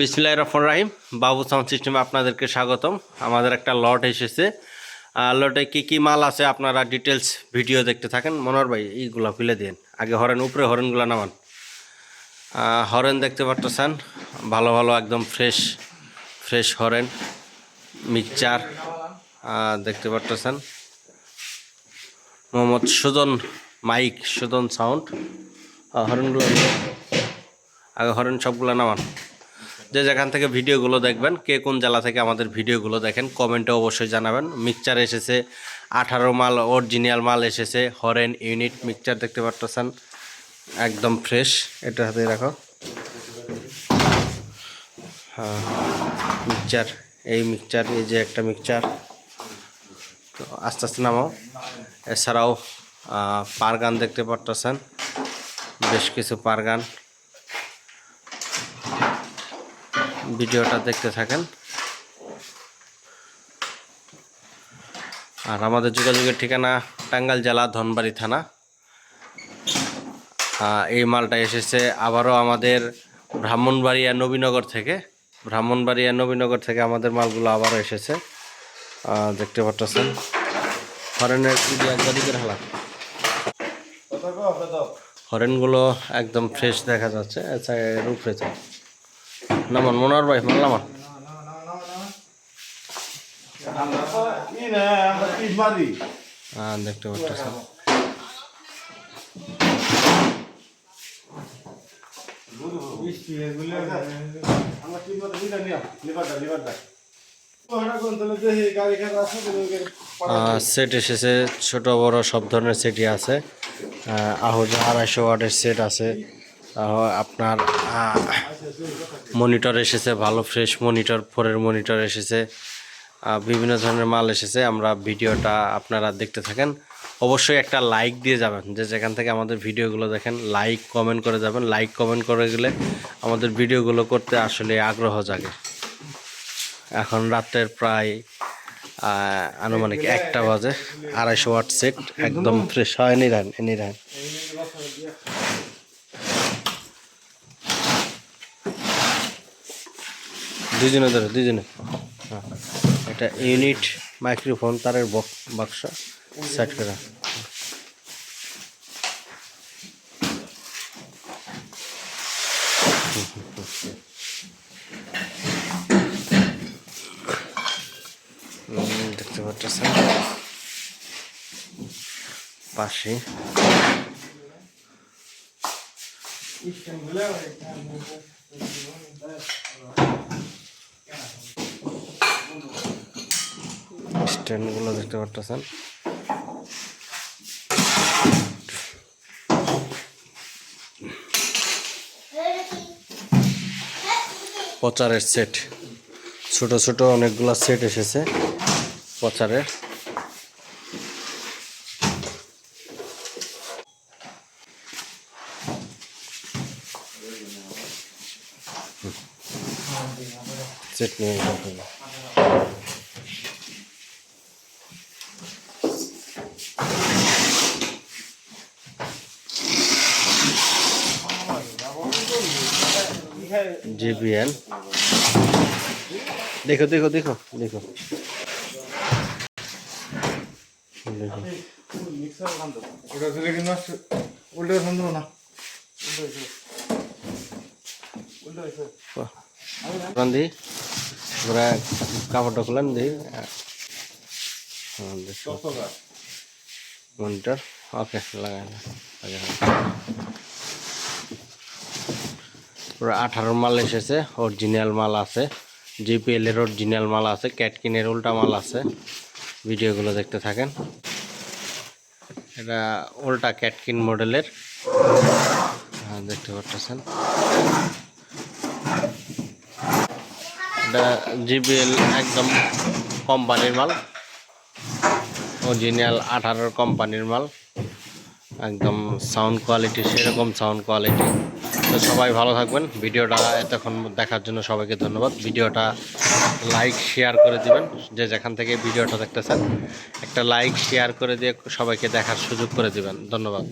বিসমিল্লাহ রহমান রাহিম। বাবু সাউন্ড সিস্টেমে আপনাদেরকে স্বাগতম। আমাদের একটা লট এসেছে। লটে কী কী মাল আছে আপনারা ডিটেলস ভিডিও দেখতে থাকেন। মনোহর ভাই, এইগুলো খুলে দিন। আগে হরেন, উপরে হরেনগুলো নামান। হরেন দেখতে পারতেছেন। ভালো ভালো, একদম ফ্রেশ ফ্রেশ হরেন। মিক্সচার দেখতে পারতেছেন। Mohammad Sujan mic, Sujan sound. হরেনগুলো আগে হরেন সবগুলো নামান। যে যেখান থেকে ভিডিওগুলো দেখবেন, কে কোন জেলা থেকে আমাদের ভিডিওগুলো দেখেন, কমেন্টে অবশ্যই জানাবেন। মিক্সচার এসেছে, আঠারো মাল অরিজিনাল মাল এসেছে, হরেন ইউনিট মিক্সচার দেখতে পারতেছেন, একদম ফ্রেশ এটা হাতে রাখো। হ্যাঁ মিক্সচার, এই মিক্সচার, এই যে একটা মিক্সচার। তো আস্তে আস্তে নামাও। এছাড়াও পারগান দেখতে পারতেছেন, বেশ কিছু পারগান। ভিডিওটা দেখতে থাকেন। আর আমাদের যোগাযোগের ঠিকানা টাঙ্গাইল জেলা ধনবাড়ি থানা। এই মালটা এসেছে আবারও আমাদের ব্রাহ্মণবাড়িয়া নবীনগর থেকে। ব্রাহ্মণবাড়িয়া নবীনগর থেকে আমাদের মালগুলো আবারও এসেছে। দেখতে পাচ্ছেন। হরেনের দিকের হালা। হরেনগুলো একদম ফ্রেশ দেখা যাচ্ছে। আচ্ছা এর উপরে নামান মনোয়ার ভাই, মাল নামান। হ্যাঁ দেখতে সেট এসেছে, ছোট বড় সব ধরনের সেটই আছে। আহুজা আড়াইশো ওয়াটের সেট আছে। আপনার মনিটর এসেছে, ভালো ফ্রেশ মনিটর ফোরের মনিটর এসেছে বিভিন্ন ধরনের মাল এসেছে, আমরা ভিডিওটা আপনারা দেখতে থাকেন। অবশ্যই একটা লাইক দিয়ে যাবেন, যে যেখান থেকে আমাদের ভিডিওগুলো দেখেন লাইক কমেন্ট করে যাবেন। লাইক কমেন্ট করে গেলে আমাদের ভিডিওগুলো করতে আসলে আগ্রহ জাগে। এখন রাতের প্রায় আনুমানিক একটা বাজে, আড়াইশো ওয়াট সেট একদম ফ্রেশ হয় এনি রান দুজনে ধরে হ্যাঁ এটা ইউনিট মাইক্রোফোন তারের বক- বাক্স সেট করা। দেখতে পাচ্ছেন? পাশে। স্ট্যান্ডগুলো দেখতে পাচ্ছেন প্রচারের সেট ছোট ছোট অনেকগুলো সেট এসেছে প্রচারের। সেট নিয়ে JBL দেখো দেখো দেখো দেখো। কাপড়টা খুলান দিই মনিটর ওকে লাগাই লাগাই। পুরো আঠারো মাল এসেছে অরিজিনাল মাল আছে জিপিএল এর অরিজিনাল মাল আছে ক্যাটকিনের উল্টা মাল আছে। ভিডিওগুলো দেখতে থাকেন। এটা উল্টা ক্যাটকিন মডেলের দেখতে পাচ্ছেন। এটা জিপিএল একদম কোম্পানির মাল। অরিজিনাল আঠারোর কোম্পানির মাল। একদম সাউন্ড কোয়ালিটি সেরকম সাউন্ড কোয়ালিটি তো সবাই ভালো থাকবেন। ভিডিওটা এতক্ষণ দেখার জন্য সবাইকে ধন্যবাদ। ভিডিওটা লাইক শেয়ার করে দিবেন। যে যেখান থেকে ভিডিওটা দেখতেছেন, একটা লাইক শেয়ার করে দিয়ে সবাইকে দেখার সুযোগ করে দিবেন। ধন্যবাদ।